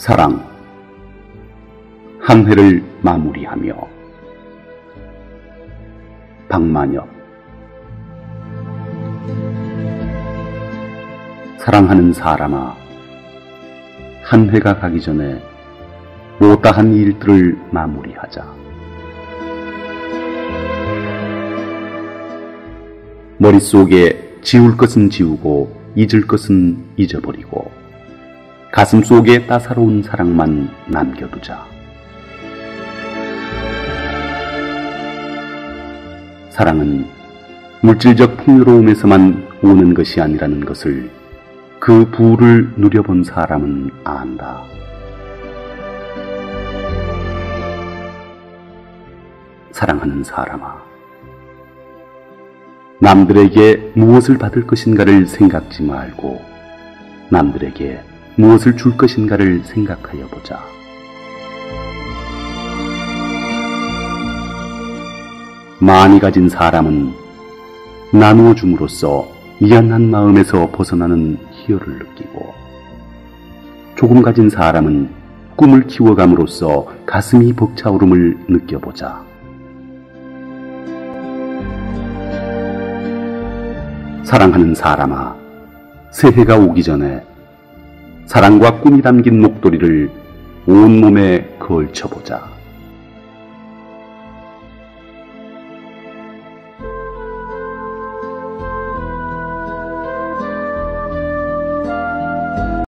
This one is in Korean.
사랑 한 회를 마무리하며. 박만엽. 사랑하는 사람아 한 회가 가기 전에 못다한 일들을 마무리하자. 머릿속에 지울 것은 지우고 잊을 것은 잊어버리고 가슴 속에 따사로운 사랑만 남겨두자. 사랑은 물질적 풍요로움에서만 오는 것이 아니라는 것을 그 부를 누려본 사람은 안다. 사랑하는 사람아. 남들에게 무엇을 받을 것인가를 생각지 말고 남들에게 무엇을 줄 것인가를 생각하여 보자. 많이 가진 사람은 나누어 줌으로써 미안한 마음에서 벗어나는 희열을 느끼고 조금 가진 사람은 꿈을 키워감으로써 가슴이 벅차오름을 느껴보자. 사랑하는 사람아, 새해가 오기 전에 사랑과 꿈이 담긴 목도리를 온몸에 걸쳐보자.